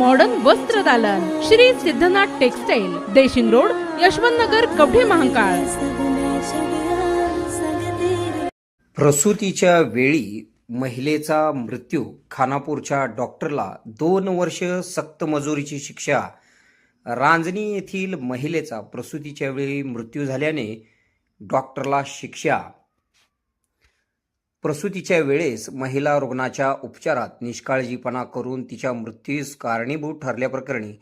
Modern वस्त्र दालन. Shri Siddhanath textile Deshing road Yashwant Nagar Kavathe Mahakal. प्रसूतीच्या वेळी महिलेचा मृत्यू खानापूरच्या डॉक्टरला दोन वर्ष सक्त मजुरीची शिक्षा. रांजणी येथील महिलेचा प्रसूतीच्या वेळी मृत्यू झाल्याने डॉक्टरला शिक्षा. प्रसूतीच्या वेळेस महिला रुग्णाच्या उपचारात निष्काळजीपणा करून तिच्या मृत्यूस कारणीभूत ठरल्याप्रकरणी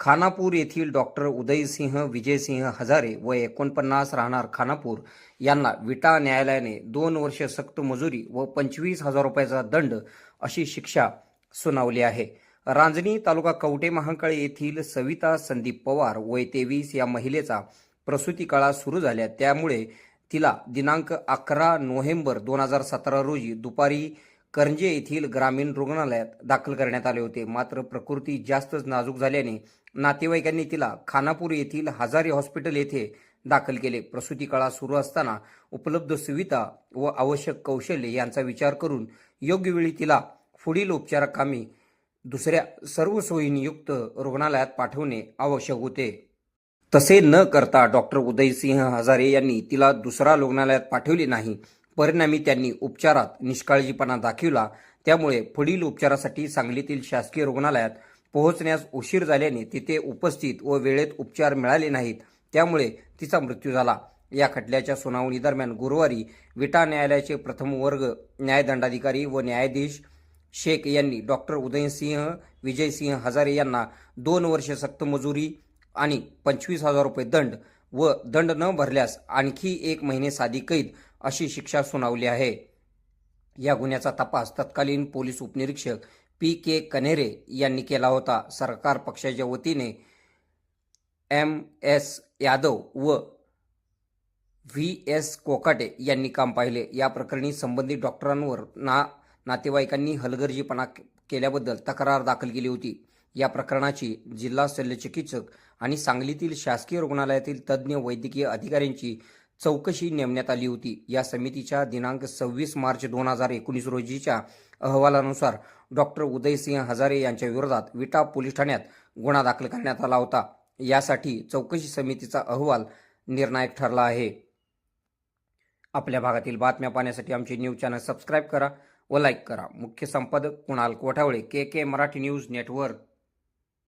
खानापूर येथील डॉक्टर उदयसिंह विजयसिंह हजारे व एकोणपन्नास राहणार खानापूर यांना विटा न्यायालयाने दोन वर्ष सक्त मजुरी व पंचवीस हजार रुपयाचा दंड अशी शिक्षा सुनावली आहे. रांजणी तालुका कवटे महांकाळ येथील सविता संदीप पवार वय तेवीस या महिलेचा प्रसूती काळा सुरू झाल्या. त्यामुळे तिला दिनांक अकरा नोव्हेंबर दोन हजार सतरा रोजी दुपारी करंजे येथील ग्रामीण रुग्णालयात दाखल करण्यात आले होते. मात्र प्रकृती जास्तच नाजूक झाल्याने नातेवाईकांनी तिला खानापूर येथील हजारी हॉस्पिटल येथे दाखल केले. प्रसूती काळा सुरू असताना उपलब्ध सुविधा व आवश्यक कौशल्य यांचा विचार करून योग्य वेळी तिला पुढील उपचाराकामी दुसऱ्या सर्व सोयींयुक्त रुग्णालयात पाठवणे आवश्यक होते. तसे न करता डॉक्टर उदयसिंह हजारे यांनी तिला दुसरा रुग्णालयात पाठवले नाही. परिणामी त्यांनी उपचारात निष्काळजीपणा दाखविला. त्यामुळे पुढील उपचारासाठी सांगलीतील शासकीय रुग्णालयात पोहोचण्यास उशीर झाल्याने तिथे उपस्थित व वेळेत उपचार मिळाले नाहीत. त्यामुळे तिचा मृत्यू झाला. या खटल्याच्या सुनावणी दरम्यान गुरुवारी विटा न्यायालयाचे प्रथम वर्ग न्यायदंडाधिकारी व न्यायाधीश शेख यांनी डॉक्टर उदयसिंह विजयसिंह हजारे यांना दोन वर्ष सक्त मजुरी आणि पंचवीस हजार रुपये दंड व दंड न भरल्यास आणखी एक महिने साधी कैद अशी शिक्षा सुनावली आहे. या गुन्ह्याचा तपास तत्कालीन पोलीस उपनिरीक्षक पी के कनेरे यांनी केला होता. सरकार पक्षाच्या वतीने एम एस यादव व व्ही एस कोकाटे यांनी काम पाहिले. या प्रकरणी संबंधित डॉक्टरांवर ना नातेवाईकांनी हलगर्जीपणा केल्याबद्दल तक्रार दाखल केली होती. या प्रकरणाची जिल्हा शल्यचिकित्सक आणि सांगलीतील शासकीय रुग्णालयातील तज्ज्ञ वैद्यकीय अधिकाऱ्यांची चौकशी नेमण्यात आली होती. या समितीच्या दिनांक सव्वीस मार्च दोन हजार एकोणीस रोजीच्या अहवालानुसार डॉक्टर उदयसिंह हजारे यांच्या विरोधात विटा पोलीस ठाण्यात गुन्हा दाखल करण्यात आला होता. यासाठी चौकशी समितीचा अहवाल निर्णायक ठरला आहे. आपल्या भागातील बातम्या पाहण्यासाठी आमचे न्यूज चॅनल सबस्क्राईब करा व लाईक करा. मुख्य संपादक Kunal Kothawale K K Marathi news network.